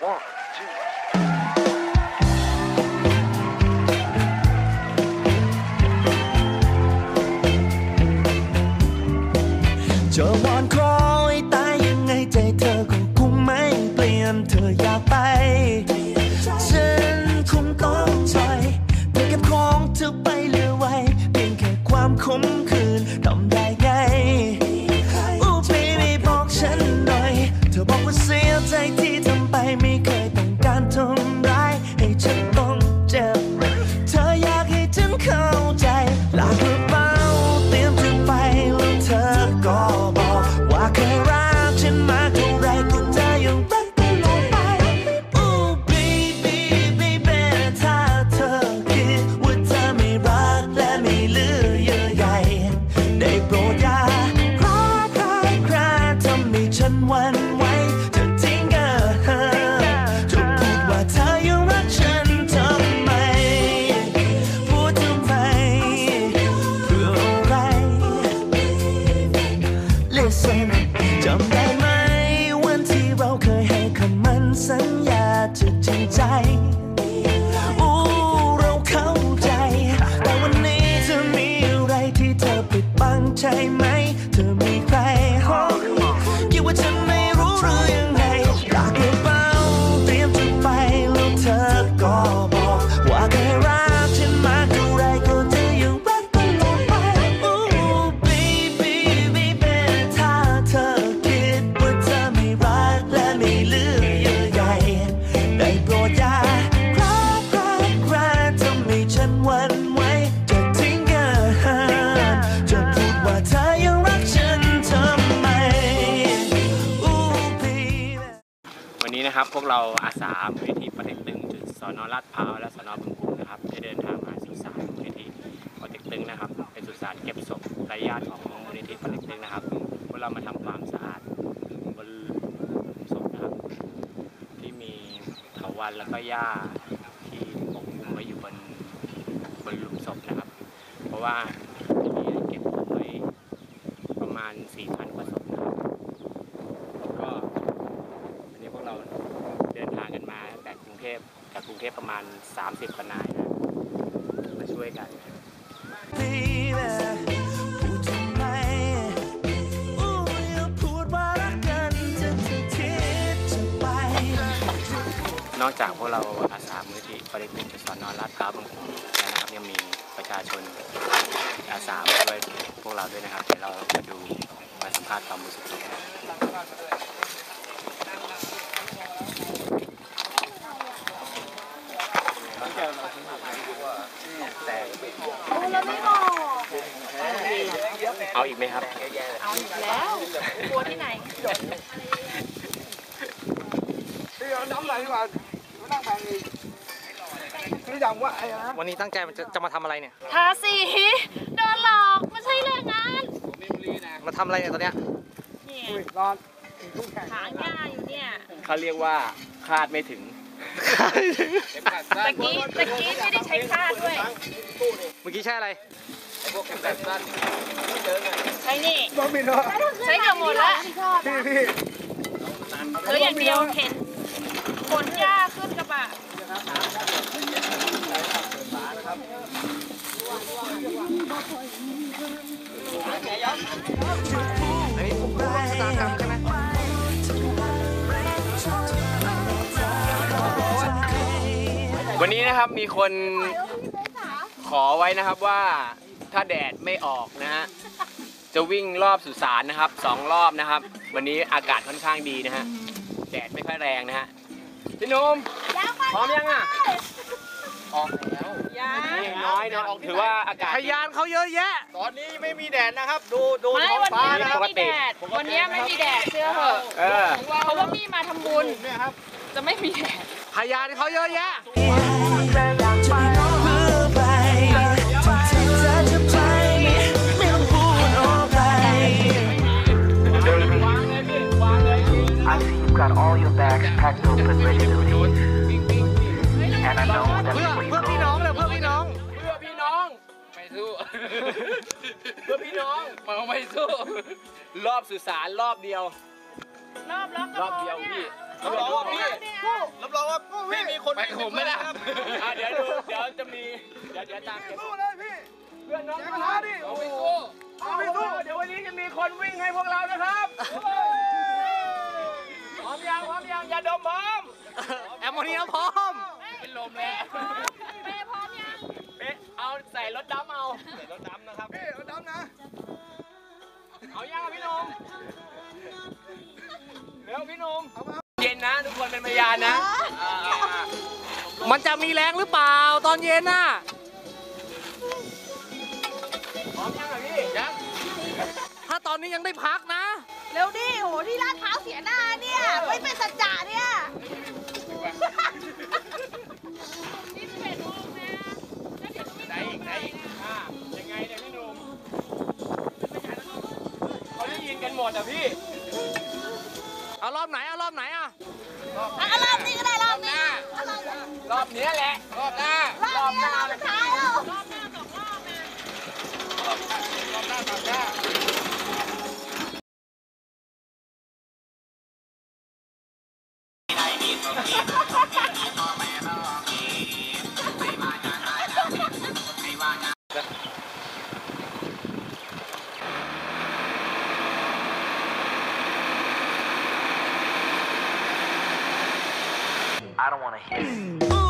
One, two. จะวอนคอยตายยังไงใจเธอคงคงไม่เปลี่ยนเธออยากไป พวกเราอาสามูลนิธิปอเต็กตึงจุดสอนอลาดพร้าวและสอนอบึงกลุ่มนะครับได้เดินทางมาสุสานมูลนิธิปอเต็กตึงนะครับ เป็นสุสานเก็บศพไร้ญาติของมูลนิธิปอเต็กตึงนะครับพวกเรามาทำความสะอาดบนศพนะครับ ที่มีเถาวัลย์แล้วก็หญ้าที่ปกคลุมไว้อยู่บนบนหลุมศพนะครับ เพราะว่ามีเก็บศพไว้ประมาณ 4,000กว่าศพนะครับก็ วันนี้พวกเราเดินทางกันมาตั้งแต่กรุงเทพจากกรุงเทพประมาณ 30กว่านายนะมาช่วยกัน นอกจากพวกเราอาสามูลที่ปริมิตสอนนอลาดพร้าวบางคนแล้วนะครับยังมีประชาชนอาสามาช่วยพวกเราด้วยนะครับเดี๋ยวเรามาดูมาสัมภาษณ์ความรู้สึกกันนะครับ แล้วไม่บอก เอาอีกไหมครับ เอาอีกแล้วกลัวที่ไหนวันนี้ตั้งใจมันจะจะมาทำอะไรเนี่ย ทาสีโดนหลอกไม่ใช่แรงงานมาทำอะไรเนี่ยตอนเนี้ยเนี่ยหางยาอยู่เนี่ยเขาเรียกว่าคาดไม่ถึง ตะกี้ตะกี้ไม่ได้ใช้คาดด้วย เมื่อกี้ใช่อะไร ใช้นี่ใช้เกือบหมดละเหลืออย่างเดียวเข็นขนหญ้าขึ้นกระบะอันนี้ผมร่วมชะตากรรมใช่ไหมวันนี้นะครับมีคนขอไว้นะครับว่า ถ้าแดดไม่ออกนะฮะจะวิ่งรอบสุสานนะครับสองรอบนะครับ วันนี้อากาศค่อนข้างดีนะฮะแดดไม่ค่อยแรงนะฮะพี่หนุ่มพร้อมยังอะออกแล้วยานี่น้อยนะออกถือว่าอากาศพยานเขาเยอะแยะ ตอนนี้ไม่มีแดดนะครับ ดูดูไม่ท้องวันฟ้านี้นะคไม่รับมีแดดวันนี้ไม่มีแดดเชื่อเหอะเออเพราะว่ามี่มาทำบุญเนี่ยครับจะไม่มีแดดพยานเขาเยอะแยะจะ you've got all your bags packed up and ready to leave. And I know that เพื่อ before you เพื่อพี่ go, น้องเลยเพื่อพี่น้อง เพื่อพี่น้อง ไม่สู้ เพื่อพี่น้องมันไม่สู้ รอบสุสานรอบเดียว รอบล็อกกระรอบโปเดียวงพี่เนี่ยรับรองว่าพี่เนี่ยรับรองว่าพี่มีคนไปผมไม่ได้ครับอะเดี๋ยวดู เดี๋ยวจะมี เดี๋ยวเดี๋ยวตามเก็บสู้เลยพี่ เพื่อนน้องแกคมารับดิเอาโอ้ไปโหสู้เอาไปสู้ เดี๋ยววันนี้จะมีคนวิ่งให้พวกเรานะครับพร้ อมยังพร้อมยังอย่าดมพร้อมแอมโมเนียพร้อม เป็นลมแล้วเป้พร้อมยังเป๊ะเอาใส่รถดำเอาใส่รถดำนะครับพี่รถดำนะ เอายังอะพี่หนุ่มเร็วพี่หนุ่มเย็นนะ ทุกคนเป็นพยานนะอ่ามันจะมีแรงหรือเปล่าตอนเย็นน่ะพร้อมยังอะพี่ยังถ้าตอนนี้ยังได้พักนะ เร็วดิโหที่ลาดพร้าวเสียหน้าเนี่ย ไม่เป็นสัจจะเนี่ยนี่สิบเอ็ดโมงนะแล้วเดี๋ยวต้องวิ่งได้อีกได้อีกอ่ายังไงเนี่ยพี่หนุ่มเขาได้ยินกันหมดอะพี่ เอารอบไหนเอารอบไหนอะ อะรอบนี้ก็ได้รอบนี้อะรอบนี้รอบเนี้ยแหละ รอบหน้ารอบนี้รอบสุดท้ายแล้ว I don't wanna hear it.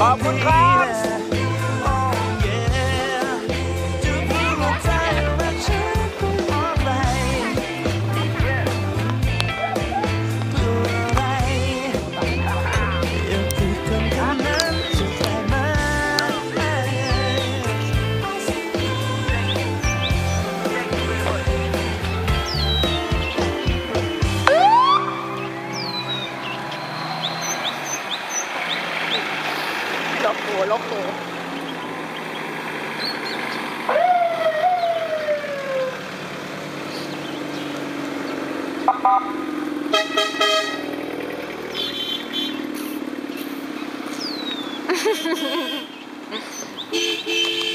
ขอบคุณครับ หัวล็อกหัวเ